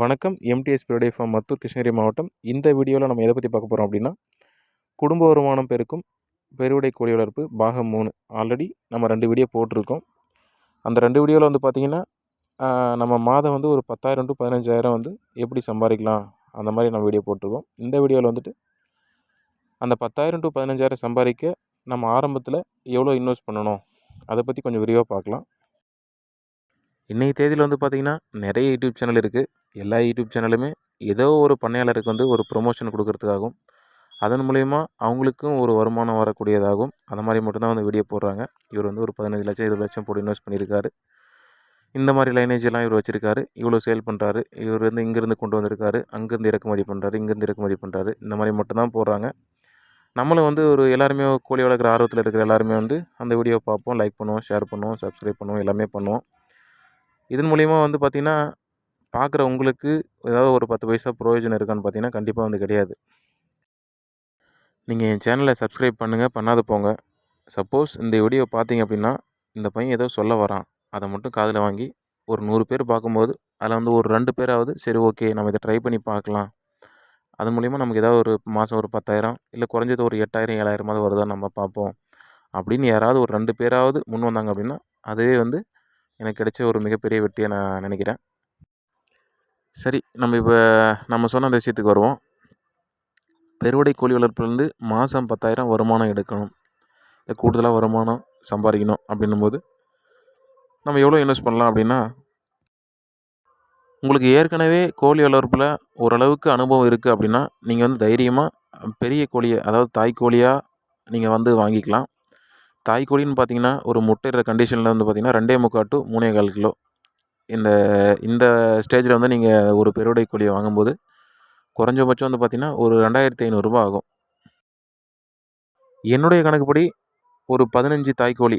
வணக்கம். எம்டிஎஸ் பிரிடே ஃபார்ம் மத்தூர் கிருஷ்ணகிரி மாவட்டம். இந்த வீடியோவில் நம்ம எதை பற்றி பார்க்க போகிறோம் அப்படின்னா குடும்ப வருமானம் பெருக்கும் பெருவிடை கோழி வளர்ப்பு பாகம் மூணு. ஆல்ரெடி நம்ம ரெண்டு வீடியோ போட்டிருக்கோம். அந்த ரெண்டு வீடியோவில் வந்து பார்த்திங்கன்னா நம்ம மாதம் வந்து ஒரு பத்தாயிரம் டு பதினஞ்சாயிரம் வந்து எப்படி சம்பாதிக்கலாம் அந்த மாதிரி நம்ம வீடியோ போட்டிருக்கோம். இந்த வீடியோவில் வந்துட்டு அந்த பத்தாயிரம் டு பதினஞ்சாயிரம் சம்பாதிக்க நம்ம ஆரம்பத்தில் எவ்வளோ இன்வெஸ்ட் பண்ணணும் அதை பற்றி கொஞ்சம் விரிவாக பார்க்கலாம். இன்றைய தேதியில் வந்து பார்த்திங்கன்னா நிறைய யூடியூப் சேனல் இருக்குது எல்லா யூடியூப் சேனலுமே ஏதோ ஒரு பண்ணையாளருக்கு வந்து ஒரு ப்ரொமோஷன் கொடுக்கறதுக்காகும் அதன் மூலயமா அவங்களுக்கும் ஒரு வருமானம் வரக்கூடியதாகும் அந்த மாதிரி மட்டும்தான் வந்து வீடியோ போடுறாங்க. இவர் வந்து ஒரு பதினஞ்சு லட்சம் இருபது லட்சம் போட்டு இன்வெஸ்ட் பண்ணியிருக்காரு. இந்த மாதிரி லைனேஜ் எல்லாம் இவர் வச்சுருக்காரு. இவ்வளோ சேல் பண்ணுறாரு இவர் வந்து இங்கேருந்து கொண்டு வந்திருக்காரு. அங்கேருந்து இறக்குமதி பண்ணுறாரு இங்கேருந்து இறக்குமதி பண்ணுறாரு இந்த மாதிரி மட்டும்தான் போடுறாங்க. நம்மளும் வந்து ஒரு எல்லாருமே கோழி வளர்க்குற ஆர்வத்தில் இருக்கிற எல்லாருமே வந்து அந்த வீடியோ பார்ப்போம் லைக் பண்ணுவோம் ஷேர் பண்ணுவோம் சப்ஸ்கிரைப் பண்ணுவோம் எல்லாமே பண்ணுவோம். இதன் மூலிமா வந்து பார்த்திங்கன்னா பார்க்குற உங்களுக்கு ஏதாவது ஒரு பத்து பைசா ப்ரோயோஜனம் இருக்கான்னு பார்த்தீங்கன்னா கண்டிப்பாக வந்து கிடையாது. நீங்கள் என் சேனலை சப்ஸ்கிரைப் பண்ணுங்கள் பண்ணாத போங்க. சப்போஸ் இந்த வீடியோ பார்த்தீங்க அப்படின்னா இந்த பையன் ஏதோ சொல்ல வரான். அதை மட்டும் காதில் வாங்கி ஒரு நூறு பேர் பார்க்கும்போது அதில் வந்து ஒரு ரெண்டு பேராவது சரி ஓகே நம்ம இதை ட்ரை பண்ணி பார்க்கலாம் அது மூலிமா நமக்கு ஏதாவது ஒரு மாதம் ஒரு பத்தாயிரம் இல்லை குறைஞ்சது ஒரு எட்டாயிரம் ஏழாயிரமாவது வருதா நம்ம பார்ப்போம். அப்படின்னு யாராவது ஒரு ரெண்டு பேராவது முன் வந்தாங்க அப்படின்னா அதுவே வந்து எனக்கு கிடைச்ச ஒரு மிகப்பெரிய வெற்றியை நான் நினைக்கிறேன். சரி நம்ம இப்போ நம்ம சொன்ன அந்த விஷயத்துக்கு வருவோம். பெருவடை கோழி வளர்ப்புலேருந்து மாதம் பத்தாயிரம் வருமானம் எடுக்கணும். இல்லை கூடுதலாக வருமானம் சம்பாதிக்கணும் அப்படின்னும்போது நம்ம எவ்வளோ இன்வெஸ்ட் பண்ணலாம் அப்படின்னா உங்களுக்கு ஏற்கனவே கோழி வளர்ப்பில் ஓரளவுக்கு அனுபவம் இருக்குது அப்படின்னா நீங்கள் வந்து தைரியமாக பெரிய கோழியை அதாவது தாய் கோழியாக நீங்கள் வந்து வாங்கிக்கலாம். தாய் கோழின்னு பார்த்தீங்கன்னா ஒரு முட்டையிற கண்டிஷனில் வந்து பார்த்திங்கன்னா ரெண்டே முக்கால் டு மூணே கால் கிலோ. இந்த இந்த ஸ்டேஜில் வந்து நீங்கள் ஒரு பெருவிடை கோழியை வாங்கும்போது குறைஞ்சபட்சம் வந்து பார்த்திங்கன்னா ஒரு ரெண்டாயிரத்தி ஐநூறுரூபா ஆகும். என்னுடைய கணக்குப்படி ஒரு பதினஞ்சு தாய்க்கோழி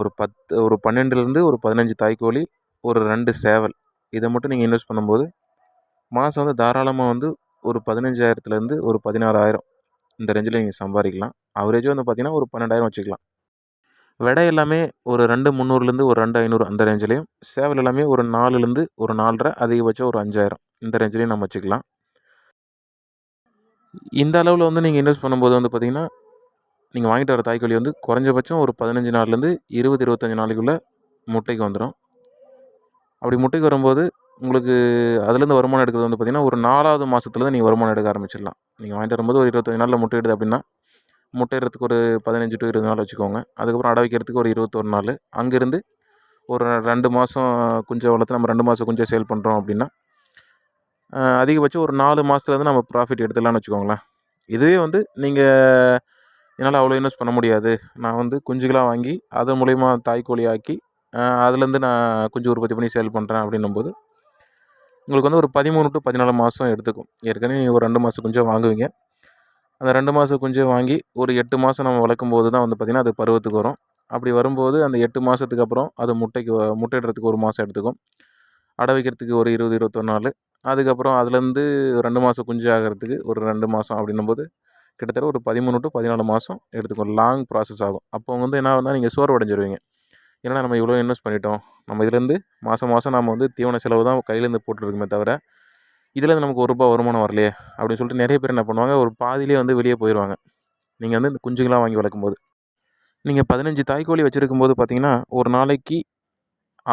ஒரு பத்து ஒரு பன்னெண்டுலேருந்து ஒரு பதினஞ்சு தாய்க்கோழி ஒரு ரெண்டு சேவல் இதை மட்டும் நீங்கள் இன்வெஸ்ட் பண்ணும்போது மாதம் வந்து தாராளமாக வந்து ஒரு பதினஞ்சாயிரத்துலேருந்து ஒரு பதினாறாயிரம் இந்த ரேஞ்சில் நீங்கள் சம்பாதிக்கலாம். அவரேஜும் வந்து பார்த்திங்கன்னா ஒரு பன்னெண்டாயிரம் வச்சுக்கலாம். விடை எல்லாமே ஒரு ரெண்டு முந்நூறுலேருந்து ஒரு ரெண்டு ஐநூறு அந்த ரேஞ்சிலையும் சேவல் எல்லாமே ஒரு நாலுலேருந்து ஒரு நாலரை அதிகபட்சம் ஒரு அஞ்சாயிரம். இந்த ரேஞ்சிலையும் நம்ம வச்சுக்கலாம். இந்த அளவில் வந்து நீங்கள் இன்வெஸ்ட் பண்ணும்போது வந்து பார்த்திங்கன்னா நீங்கள் வாங்கிட்டு வர தாய்க்கோழி வந்து குறைஞ்சபட்சம் ஒரு பதினஞ்சு நாள்லேருந்து இருபது இருபத்தஞ்சி நாளைக்குள்ளே முட்டைக்கு வந்துடும் அப்படி முட்டைக்கு வரும்போது உங்களுக்கு அதுலேருந்து வருமானம் எடுக்கிறது வந்து பார்த்திங்கன்னா ஒரு நாலாவது மாதத்துலேருந்து நீங்கள் வருமானம் எடுக்க ஆரம்பிச்சிடலாம். நீங்கள் வாங்கிட்டு வரும்போது ஒரு இருபத்தஞ்சி நாளில் முட்டை எடுது அப்படின்னா முட்டையிடுறதுக்கு ஒரு பதினஞ்சு டு இருபது நாள் வச்சுக்கோங்க. அதுக்கப்புறம் அடை வைக்கிறதுக்கு ஒரு இருபத்தொரு நாள். அங்கேருந்து ஒரு ரெண்டு மாதம் குஞ்சை வளர்த்து நம்ம ரெண்டு மாதம் குஞ்சை சேல் பண்ணுறோம் அப்படின்னா அதிகபட்சம் ஒரு நாலு மாதத்துலேருந்து நம்ம ப்ராஃபிட் எடுத்துடலாம்னு வச்சுக்கோங்களேன். இதுவே வந்து நீங்கள் என்னால் அவ்வளோ இன்வெஸ்ட் பண்ண முடியாது. நான் வந்து குஞ்சுகளாக வாங்கி அது மூலயமா தாய்க்கோழி ஆக்கி அதுலேருந்து நான் குஞ்சு உற்பத்தி பண்ணி சேல் பண்ணுறேன் அப்படின்னும்போது உங்களுக்கு வந்து ஒரு பதிமூணு டு பதினாலு மாதம் எடுத்துக்கும். ஏற்கனவே ஒரு ரெண்டு மாதம் குஞ்சம் வாங்குவீங்க. அந்த ரெண்டு மாத குஞ்சு வாங்கி ஒரு எட்டு மாதம் நம்ம வளர்க்கும் போது தான் வந்து பார்த்திங்கன்னா அது பருவத்துக்கு வரும். அப்படி வரும்போது அந்த எட்டு மாதத்துக்கு அப்புறம் அது முட்டைக்கு முட்டையிடுறதுக்கு ஒரு மாதம் எடுத்துக்கும். அட வைக்கிறதுக்கு ஒரு இருபது இருபத்தொரு நாள். அதுக்கப்புறம் அதுலேருந்து ரெண்டு மாதம் குஞ்சு ஆகிறதுக்கு ஒரு ரெண்டு மாதம் அப்படின்னும் போது கிட்டத்தட்ட ஒரு பதிமூணு டு பதினாலு மாதம் எடுத்துக்கும். லாங் ப்ராசஸ் ஆகும். அப்போ வந்து என்ன ஆகுனா நீங்கள் சோர்வு அடைஞ்சிருவீங்க. ஏன்னா நம்ம இவ்வளோ இன்வெஸ்ட் பண்ணிட்டோம். நம்ம இதுலேருந்து மாதம் மாதம் நம்ம வந்து தீவன செலவு தான் கையிலேருந்து போட்டுருக்குமே தவிர இதில் நமக்கு ஒரு ரூபா வருமானம் வரலையே அப்படின்னு சொல்லிட்டு நிறைய பேர் என்ன பண்ணுவாங்க ஒரு பாதியிலே வந்து வெளியே போயிடுவாங்க. நீங்கள் வந்து இந்த குஞ்சுங்களாம் வாங்கி வளர்க்கும்போது. நீங்கள் பதினஞ்சு தாய்க்கோழி வச்சுருக்கும் போது பார்த்தீங்கன்னா ஒரு நாளைக்கு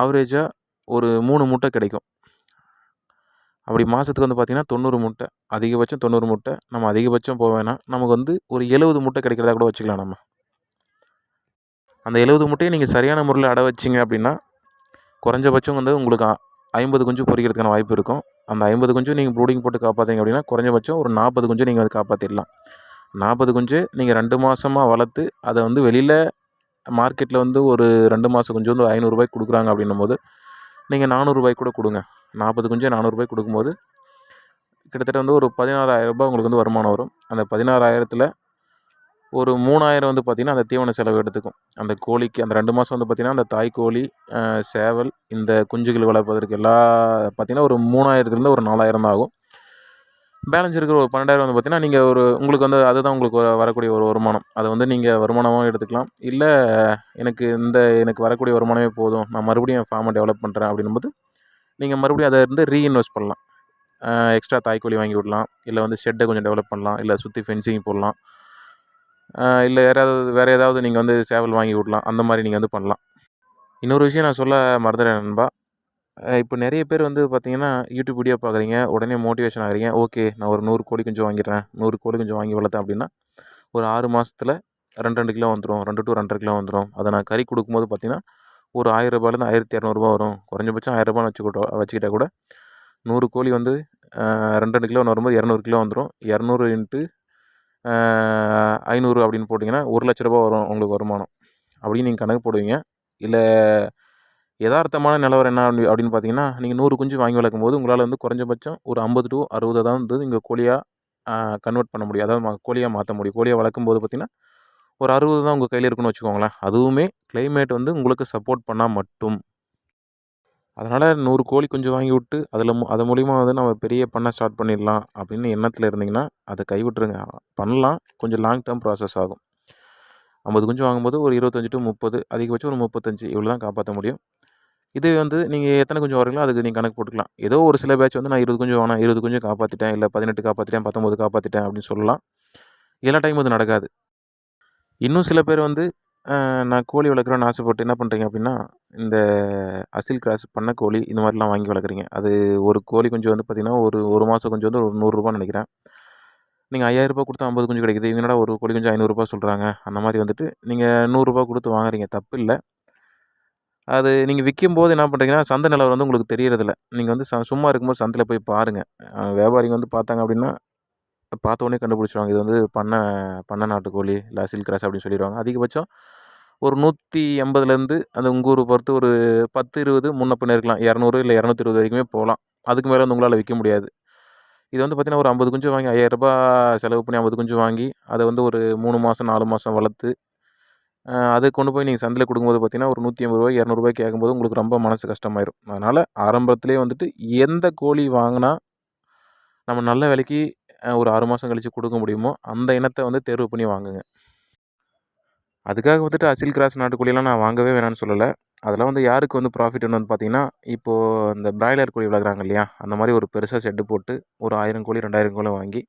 ஆவரேஜாக ஒரு மூணு முட்டை கிடைக்கும். அப்படி மாதத்துக்கு வந்து பார்த்திங்கன்னா தொண்ணூறு முட்டை அதிகபட்சம் தொண்ணூறு முட்டை நம்ம அதிகபட்சம் போக வேணாம். நமக்கு வந்து ஒரு எழுபது முட்டை கிடைக்கிறதா கூட வச்சுக்கலாம் நம்ம. அந்த எழுபது முட்டையை நீங்கள் சரியான முறையில் அடை வச்சிங்க அப்படின்னா குறைஞ்சபட்சம் வந்து உங்களுக்கு ஐம்பது குஞ்சு பொறிக்கிறதுக்கான வாய்ப்பு இருக்கும். அந்த ஐம்பது குஞ்சு நீங்கள் ப்ரூடிங் போட்டு காப்பாற்றிங்க அப்படின்னா குறைஞ்சபட்சம் ஒரு நாற்பது குஞ்சு நீங்கள் வந்து காப்பாற்றிடலாம் நாற்பது குஞ்சு நீங்கள் ரெண்டு மாதமாக வளர்த்து அதை வந்து வெளியில் மார்க்கெட்டில் வந்து ஒரு ரெண்டு மாதம் குஞ்சு வந்து ஐநூறுரூபாய்க்கு கொடுக்குறாங்க அப்படின்னும் போது நீங்கள் நானூறுரூபாய்க்கு கூட கொடுங்க. நாற்பது குஞ்சு நானூறுரூபாய்க்கு கொடுக்கும்போது கிட்டத்தட்ட வந்து ஒரு பதினாறாயிரரூபா உங்களுக்கு வந்து வருமானம் வரும். அந்த பதினாறாயிரத்தில் ஒரு மூணாயிரம் வந்து பார்த்திங்கன்னா அந்த தீவன செலவு எடுத்துக்கும். அந்த கோழிக்கு அந்த ரெண்டு மாதம் வந்து பார்த்திங்கன்னா அந்த தாய் கோழி சேவல் இந்த குஞ்சுகள் வளர்ப்பதற்கு எல்லா பார்த்திங்கன்னா ஒரு மூணாயிரத்துலேருந்து ஒரு நாலாயிரம் தான் ஆகும். பேலன்ஸ் இருக்கிற ஒரு பன்னெண்டாயிரம் வந்து பார்த்திங்கன்னா நீங்கள் ஒரு உங்களுக்கு வந்து அதுதான் உங்களுக்கு வரக்கூடிய ஒரு வருமானம். அதை வந்து நீங்கள் வருமானமாக எடுத்துக்கலாம். இல்லை எனக்கு இந்த எனக்கு வரக்கூடிய வருமானமே போதும். நான் மறுபடியும் ஃபார்மை டெவலப் பண்ணுறேன் அப்படின்னும்போது நீங்கள் மறுபடியும் அதை இருந்து ரீஇன்வெஸ்ட் பண்ணலாம். எக்ஸ்ட்ரா தாய்க்கோழி வாங்கி விடலாம். இல்லை வந்து ஷெட்டை கொஞ்சம் டெவலப் பண்ணலாம். இல்லை சுற்றி ஃபென்சிங் போடலாம். இல்லை யாராவது வேறு ஏதாவது நீங்கள் வந்து சேவல் வாங்கி விடலாம் அந்த மாதிரி நீங்கள் வந்து பண்ணலாம். இன்னொரு விஷயம் நான் சொல்ல மறந்துடுறேன் நண்பா. இப்போ நிறைய பேர் வந்து பார்த்தீங்கன்னா யூடியூப் வீடியோ பார்க்குறீங்க உடனே மோட்டிவேஷன் ஆகிறீங்க. ஓகே நான் ஒரு நூறு கோழி கொஞ்சம் வாங்கிடுறேன். நூறு கோழி கொஞ்சம் வாங்கி வளர்த்தேன் அப்படின்னா ஒரு ஆறு மாதத்துல ரெண்டு ரெண்டு கிலோ வந்துடும் ரெண்டு டு ரெண்டரை கிலோ வந்துடும் அதை நான் கறி கொடுக்கும்போது பார்த்தீங்கன்னா ஒரு ஆயிரம் ரூபாயிலேருந்து ஆயிரத்தி இரநூறுபா வரும். குறைஞ்சபட்சம் ஆயிரரூபான்னு வச்சுக்கிட்டோம் வச்சுக்கிட்டா கூட நூறு கோழி வந்து ரெண்டு ரெண்டு கிலோ வரும்போது இரநூறு கிலோ வந்துடும் இரநூறு இன்ட்டு ஐநூறு அப்படின்னு போட்டிங்கன்னா ஒரு லட்ச ரூபா வரும் உங்களுக்கு வருமானம். அப்படின்னு நீங்கள் கணக்கு போடுவீங்க. இல்லை எதார்த்தமான நிலவரம் என்ன அப்படி அப்படின்னு பார்த்தீங்கன்னா நீங்கள் நூறு குஞ்சு வாங்கி வளர்க்கும் போது உங்களால் வந்து குறைஞ்சபட்சம் ஒரு ஐம்பது டு அறுபது தான் வந்து இங்கே கோழியாக கன்வெர்ட் பண்ண முடியும். அதாவது கோழியாக மாற்ற முடியும். கோழியாக வளர்க்கும் போது பார்த்தீங்கன்னா ஒரு அறுபது தான் உங்கள் கையில் இருக்குன்னு வச்சுக்கோங்களேன். அதுவுமே கிளைமேட் வந்து உங்களுக்கு சப்போர்ட் பண்ணால் மட்டும். அதனால் நூறு கோழி குஞ்சு வாங்கி விட்டு அதில் மு அது மூலிமா வந்து நம்ம பெரிய பண்ணை ஸ்டார்ட் பண்ணிடலாம் அப்படின்னு எண்ணத்தில் இருந்தீங்கன்னா அதை கைவிட்டுருங்க. பண்ணலாம். கொஞ்சம் லாங் டேர்ம் ப்ராசஸ் ஆகும். ஐம்பது குஞ்சு வாங்கும்போது ஒரு இருபத்தஞ்சி டு முப்பது அதிகபட்சம் ஒரு முப்பத்தஞ்சு இவ்வளோ தான் காப்பாற்ற முடியும். இது வந்து நீங்கள் எத்தனை குஞ்சு வரீங்களோ அதுக்கு நீங்கள் கணக்கு போட்டுக்கலாம். ஏதோ ஒரு சில பேட்ச் வந்து நான் இருபது குஞ்சு வாங்கினேன் இருபது குஞ்சு காப்பாற்றிட்டேன் இல்லை பதினெட்டு காப்பாற்றிட்டேன் பத்தொம்பது காப்பாற்றிட்டேன் அப்படின்னு சொல்லலாம். எல்லா டைமும் அது நடக்காது. இன்னும் சில பேர் வந்து நான் கோழி வளர்க்குறேன்னு ஆசைப்பட்டு என்ன பண்ணுறீங்க அப்படின்னா இந்த அசில் கிராஸ் பண்ண கோழி இந்த மாதிரிலாம் வாங்கி வளர்க்குறீங்க. அது ஒரு கோழி குஞ்சு வந்து பார்த்திங்கன்னா ஒரு ஒரு மாதம் குஞ்சு வந்து ஒரு நூறுரூபான்னு நினைக்கிறேன். நீங்கள் ஐயாயிரரூபா கொடுத்தா ஐம்பது குஞ்சு கிடைக்குது. இவங்களோட ஒரு கோழி குஞ்சு ஐநூறுரூபா சொல்கிறாங்க அந்த மாதிரி வந்துட்டு நீங்கள் நூறுரூபா கொடுத்து வாங்குறீங்க. தப்பு இல்லை. அது நீங்கள் விற்கும் போது என்ன பண்ணுறீங்கன்னா சந்தை நிலவரம் வந்து உங்களுக்கு தெரியறதில்ல. நீங்கள் வந்து ச சும்மா இருக்கும்போது சந்தையில் போய் பாருங்கள் வியாபாரிங்க வந்து பார்த்தாங்க அப்படின்னா பார்த்த உடனே கண்டுபிடிச்சிருவாங்க. இது வந்து பண்ணை பண்ணை நாட்டுக்கோழி இல்லை அசில் கிராஸ் அப்படின்னு சொல்லிடுவாங்க. அதிகபட்சம் ஒரு நூற்றி எண்பதுலேருந்து அந்த உங்கள் ஊரை பொறுத்து ஒரு பத்து இருபது முன்ன பின்ன இருக்கலாம். இரநூறு இல்லை இரநூத்தி இருபது வரைக்குமே போகலாம். அதுக்கு மேலே வந்து உங்களால் விற்க முடியாது. இது வந்து பார்த்திங்கன்னா ஒரு ஐம்பது குஞ்சு வாங்கி ஐயாயிரரூபா செலவு பண்ணி ஐம்பது குஞ்சு வாங்கி அதை வந்து ஒரு மூணு மாதம் நாலு மாதம் வளர்த்து அதை கொண்டு போய் நீங்கள் சந்தையில் கொடுக்கும்போது பார்த்திங்கன்னா ஒரு நூற்றி ஐம்பது ரூபாய் இரநூறுபாய் கேட்கும்போது உங்களுக்கு ரொம்ப மனசு கஷ்டமாயிரும். அதனால் ஆரம்பத்துலேயே வந்துட்டு எந்த கோழி வாங்கினா நம்ம நல்ல விலைக்கு ஒரு ஆறு மாதம் கழித்து கொடுக்க முடியுமோ அந்த இனத்தை வந்து தேர்வு பண்ணி வாங்குங்க. அதுக்காக வந்துட்டு அசில் கிராஸ் நாட்டுக்கோழியெல்லாம் நான் வாங்கவே வேணாம்னு சொல்லலை. அதெல்லாம் வந்து யாருக்கு வந்து ப்ராஃபிட்னு வந்து பார்த்திங்கன்னா இப்போது இந்த பிராய்லர் கோழி வளர்க்குறாங்க இல்லையா? அந்த மாதிரி ஒரு பெருசாக ஷெட்டு போட்டு ஒரு ஆயிரம் கோழி ரெண்டாயிரம் கோழி வாங்கி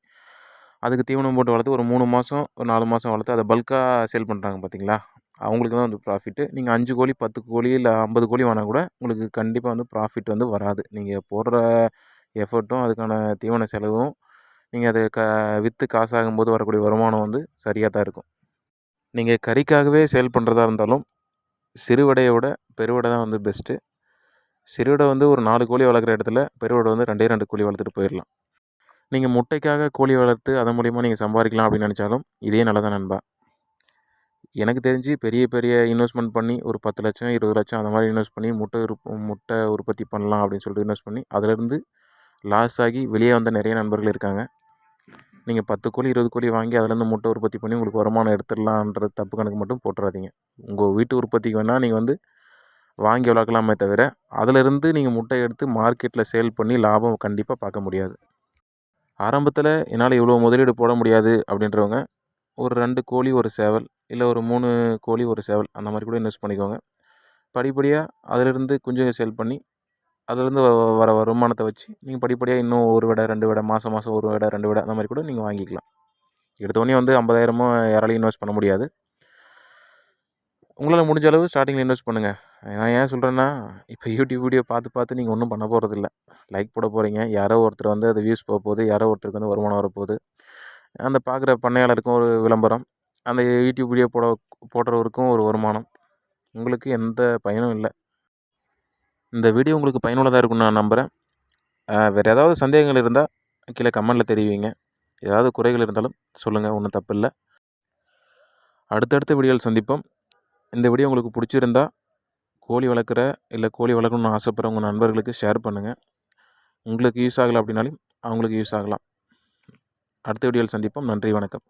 அதுக்கு தீவனம் போட்டு வளர்த்து ஒரு மூணு மாதம் ஒரு நாலு மாதம் வளர்த்து அதை பல்காக சேல் பண்ணுறாங்க பார்த்தீங்களா அவங்களுக்கு தான் வந்து ப்ராஃபிட்டு நீங்கள் அஞ்சு கோழி பத்து கோழி இல்லை ஐம்பது கோழி வாங்கினா கூட உங்களுக்கு கண்டிப்பாக வந்து ப்ராஃபிட் வந்து வராது. நீங்கள் போடுற எஃபர்ட்டும் அதுக்கான தீவன செலவும் நீங்கள் அதை க விற்று காசாகும்போது வரக்கூடிய வருமானம் வந்து சரியாக தான் இருக்கும். நீங்கள் கறிக்காகவே சேல் பண்ணுறதா இருந்தாலும் சிறுவடையை விட பெருவடை தான் வந்து பெஸ்ட்டு சிறுவடை வந்து ஒரு நாலு கோழி வளர்க்குற இடத்துல பெருவடை வந்து ரெண்டே ரெண்டு கோழி வளர்த்துட்டு போயிடலாம் நீங்கள் முட்டைக்காக கோழி வளர்த்து அதன் மூலிமா நீங்கள் சம்பாதிக்கலாம் அப்படின்னு நினச்சாலும் இதே நல்லதான் நண்பா. எனக்கு தெரிஞ்சு பெரிய பெரிய இன்வெஸ்ட்மெண்ட் பண்ணி ஒரு பத்து லட்சம் இருபது லட்சம் அந்த மாதிரி இன்வெஸ்ட் பண்ணி முட்டை முட்டை உற்பத்தி பண்ணலாம் அப்படின்னு சொல்லிட்டு இன்வெஸ்ட் பண்ணி அதிலேருந்து லாஸ் ஆகி வெளியே வந்த நிறைய நண்பர்கள் இருக்காங்க. நீங்கள் பத்து கோழி இருபது கோழி வாங்கி அதுலேருந்து முட்டை உற்பத்தி பண்ணி உங்களுக்கு வருமானம் எடுத்துடலான்ற தப்பு கணக்கு மட்டும் போட்டுறாதீங்க. உங்கள் வீட்டு உற்பத்திக்கு வேணால் நீங்கள் வந்து வாங்கி வளர்க்கலாமே தவிர அதிலிருந்து நீங்கள் முட்டை எடுத்து மார்க்கெட்டில் சேல் பண்ணி லாபம் கண்டிப்பாக பார்க்க முடியாது. ஆரம்பத்தில் என்னால் இவ்வளோ முதலீடு போட முடியாது அப்படின்றவங்க ஒரு ரெண்டு கோழி ஒரு சேவல் இல்லை ஒரு மூணு கோழி ஒரு சேவல் அந்த மாதிரி கூட இன்வெஸ்ட் பண்ணிக்கோங்க. படிப்படியாக அதிலிருந்து குஞ்சுங்க சேல் பண்ணி அதுலேருந்து வர வருமானத்தை வச்சு நீங்கள் படிப்படியாக இன்னும் ஒரு விடை ரெண்டு விடை மாதம் மாதம் ஒரு விடை ரெண்டு விடை அந்த மாதிரி கூட நீங்கள் வாங்கிக்கலாம். எடுத்தோடனே வந்து ஐம்பதாயிரமோ யாராலையும் இன்வெஸ்ட் பண்ண முடியாது. உங்களால் முடிஞ்ச அளவு ஸ்டார்டிங்கில் இன்வெஸ்ட் பண்ணுங்கள் நான் ஏன் சொல்கிறேன்னா இப்போ யூடியூப் வீடியோ பார்த்து பார்த்து நீங்கள் ஒன்றும் பண்ண போகிறதில்ல லைக் போட போகிறீங்க யாரோ ஒருத்தர் வந்து அது வியூஸ் போக போகுது. யாரோ ஒருத்தருக்கு வந்து வருமானம் வரப்போகுது அந்த பார்க்குற பண்ணையாளருக்கும் ஒரு விளம்பரம். அந்த யூடியூப் வீடியோ போட போடுறவருக்கும் ஒரு வருமானம். உங்களுக்கு எந்த பயனும் இல்லை. இந்த வீடியோ உங்களுக்கு பயனுள்ளதாக இருக்கும்னு நான் நம்புகிறேன் வேறு ஏதாவது சந்தேகங்கள் இருந்தால் கீழே கமெண்டில் தெரிவிங்க. ஏதாவது குறைகள் இருந்தாலும் சொல்லுங்கள் ஒன்றும் தப்பு இல்லை அடுத்தடுத்த வீடியோவில் சந்திப்போம். இந்த வீடியோ உங்களுக்கு பிடிச்சிருந்தா கோழி வளர்க்குற இல்லை கோழி வளர்க்கணும்னு ஆசைப்படுற உங்கள் நண்பர்களுக்கு ஷேர் பண்ணுங்கள் உங்களுக்கு யூஸ் ஆகலை அப்படின்னாலும் அவங்களுக்கு யூஸ் ஆகலாம். அடுத்த வீடியோவில் சந்திப்போம். நன்றி வணக்கம்.